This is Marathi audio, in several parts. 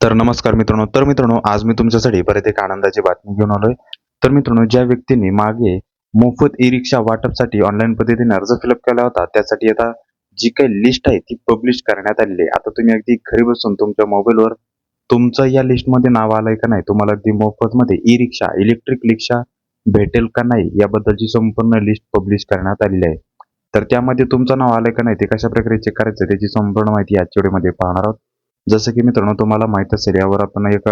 तर नमस्कार मित्रांनो. तर मित्रांनो आज मी तुमच्यासाठी परत एक आनंदाची बातमी घेऊन आलोय. तर मित्रांनो ज्या व्यक्तींनी मागे मोफत ई रिक्षा वाटपसाठी ऑनलाईन पद्धतीने अर्ज फिलअप केला होता त्यासाठी आता जी काही लिस्ट आहे ती पब्लिश करण्यात आलेली आहे. आता तुम्ही अगदी घरी बसून तुमच्या मोबाईलवर तुमचं या लिस्टमध्ये नाव आलंय का नाही तुम्हाला अगदी मोफतमध्ये ई रिक्षा इलेक्ट्रिक रिक्षा भेटेल का नाही याबद्दलची संपूर्ण लिस्ट पब्लिश करण्यात आलेली आहे. तर त्यामध्ये तुमचं नाव आलंय का नाही ते कशा प्रकारे चेक करायचं त्याची संपूर्ण माहिती आजच्या व्हिडिओमध्ये पाहणार आहोत. जसं की मित्रांनो तुम्हाला माहीत असेल यावर आपण एक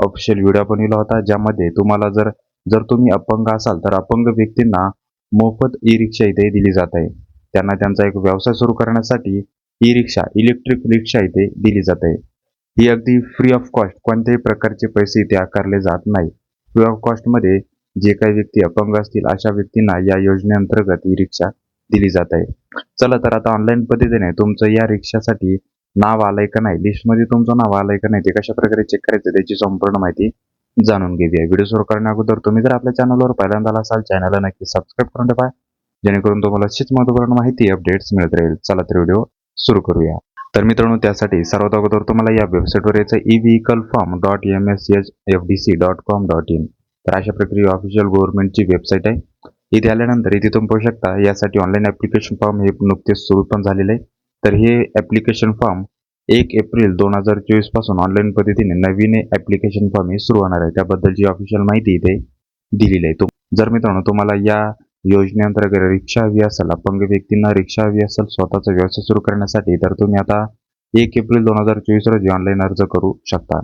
ऑफिशियल व्हिडिओ बनविला होता ज्यामध्ये तुम्हाला जर जर तुम्ही अपंग असाल तर अपंग व्यक्तींना मोफत ई रिक्षा इथे दिली जात आहे. त्यांना त्यांचा एक व्यवसाय सुरू करण्यासाठी ई रिक्षा इलेक्ट्रिक रिक्षा इथे दिली जात आहे. ही अगदी फ्री ऑफ कॉस्ट कोणत्याही प्रकारचे पैसे इथे आकारले जात नाही. फ्री ऑफ कॉस्टमध्ये जे काही व्यक्ती अपंग असतील अशा व्यक्तींना या योजनेअंतर्गत ई रिक्षा दिली जात आहे. चला तर आता ऑनलाईन पद्धतीने तुमचं या रिक्षासाठी नाव आलंय का नाही? लिस्टमध्ये तुमचं नाव आलंय का नाही? ते कशा प्रकारे चेक करायचं त्याची संपूर्ण माहिती जाणून घेऊया. व्हिडिओ सुरू करण्या अगोदर तुम्ही जर आपल्या चॅनलवर पहिल्यांदा आला असाल चॅनलला नक्की सबस्क्राईब करून ठेवा. जेणेकरून तुम्हाला अशीच महत्त्वपूर्ण माहिती अपडेट्स मिळत राहील. चला तर व्हिडिओ सुरू करूया. तर मित्रांनो त्यासाठी सर्वात अगोदर तुम्हाला या वेबसाईटवर यायचं E vehicle form dot M S H F D C dot com dot in तर अशा प्रकारे ऑफिशियल गव्हर्नमेंटची वेबसाईट आहे. इथे आल्यानंतर इथे तुम्ही पाहू शकता यासाठी ऑनलाईन ॲप्लिकेशन फॉर्म हे नुकतेच सुरू पण झालेलं आहे. तर हे ऍप्लिकेशन फॉर्म एक एप्रिल दोन हजार चोवीसपासून ऑनलाईन पद्धतीने नवीन ऍप्लिकेशन फॉर्म हे सुरू होणार आहे. त्याबद्दलची ऑफिशियल माहिती इथे दिलेली आहे. तो जर मित्रांनो तुम्हाला या योजनेअंतर्गत रिक्षा हवी असेल अपंग व्यक्तींना रिक्षा हवी असेल स्वतःचा व्यवसाय सुरू करण्यासाठी तर तुम्ही आता एक एप्रिल दोन हजार चोवीस रोजी ऑनलाईन अर्ज करू शकता.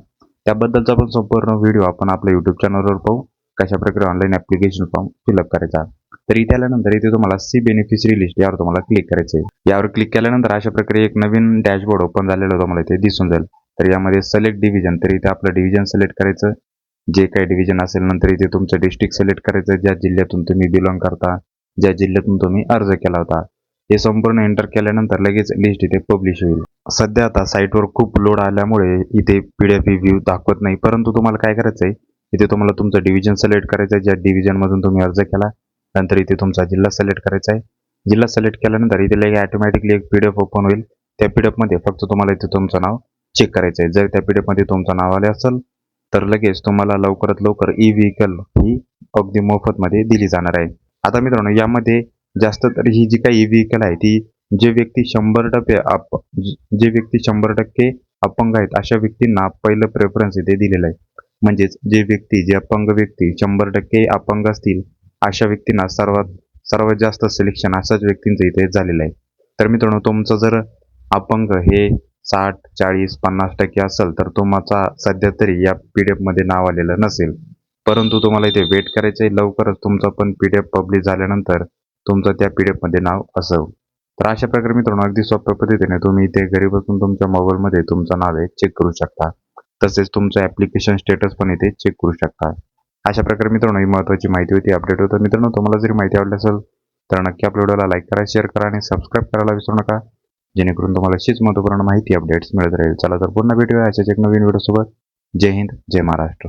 त्याबद्दलचा पण संपूर्ण व्हिडिओ आपण आपल्या युट्यूब चॅनलवर पाहू. कशा प्रकारे ऑनलाईन ऍप्लिकेशन फॉर्म फिलअप करायचा. तर इथे आल्यानंतर इथे तुम्हाला सी बेनिफिशरी लिस्ट यावर तुम्हाला क्लिक करायचं आहे यावर क्लिक केल्यानंतर अशा प्रकारे एक नवीन डॅशबोर्ड ओपन झालेलं तुम्हाला इथे दिसून जाईल. तर यामध्ये सिलेक्ट डिव्हिजन तर इथे आपलं डिव्हिजन सिलेक्ट करायचं. जे काही डिव्हिजन असेल नंतर इथे तुमचं डिस्ट्रिक्ट सिलेक्ट करायचं. ज्या जिल्ह्यातून तुम्ही बिलॉंग करता ज्या जिल्ह्यातून तुम्ही अर्ज केला होता. हे संपूर्ण एंटर केल्यानंतर लगेच लिस्ट इथे पब्लिश होईल. सध्या आता साईटवर खूप लोड आल्यामुळे इथे पी पीडीएफ व्ह्यू दाखवत नाही. परंतु तुम्हाला काय करायचं आहे इथे तुम्हाला तुमचं डिव्हिजन सिलेक्ट करायचं आहे ज्या डिव्हिजनमधून तुम्ही अर्ज केला नंतर इथे तुमचा जिल्हा सिलेक्ट करायचा आहे. जिल्हा सिलेक्ट केल्यानंतर इथे लगे ऑटोमॅटिकली एक पीडीएफ ओपन होईल. त्या पीडीएफमध्ये फक्त तुम्हाला इथे तुमचं नाव चेक करायचं आहे. जर त्या पीडीएफमध्ये तुमचं नाव आले असेल तर लगेच तुम्हाला लवकरात लवकर ई व्हेकल ही अगदी मोफतमध्ये दिली जाणार आहे. आता मित्रांनो यामध्ये जास्त तर ही जी काही ई व्हेकल आहे ती जे व्यक्ती शंभर टक्के अप जे व्यक्ती शंभर टक्के अपंग आहेत अशा व्यक्तींना पहिलं प्रेफरन्स इथे दिलेलं आहे. म्हणजेच जे व्यक्ती जे अपंग व्यक्ती शंभर टक्के अपंग असतील अशा व्यक्तींना सर्वात सर्वात जास्त सिलेक्शन अशाच व्यक्तींचं इथे झालेलं आहे. तर मित्रांनो तुमचं जर अपंग हे साठ चाळीस पन्नास टक्के असेल तर तुमचा सध्या तरी या पी डी एफमध्ये नाव आलेलं नसेल. परंतु तुम्हाला इथे वेट करायचं आहे लवकरच तुमचं पण पी डी एफ पब्लिश झाल्यानंतर तुमचं त्या पी डी एफमध्ये नाव असावं तर अशा प्रकारे मित्रांनो अगदी सोप्या पद्धतीने तुम्ही इथे घरी बसून तुमच्या मोबाईलमध्ये तुमचं नाव आहे चेक करू शकता. तसेच तुमचं ॲप्लिकेशन स्टेटस पण इथे चेक करू शकता. अशा प्रकारे मित्रांनो ही महत्त्वाची माहिती होती अपडेट होतं. मित्रांनो तुम्हाला जरी माहिती आवडली असेल तर नक्की आपल्या व्हिडिओला लाईक करा शेअर करा आणि सबस्क्राईब करायला विसरू नका. जेणेकरून तुम्हाला अशीच महत्त्वपूर्ण माहिती अपडेट्स मिळत राहील. चला तर पुन्हा भेटूया अशाच एक नवीन व्हिडिओसोबत जय हिंद जय महाराष्ट्र.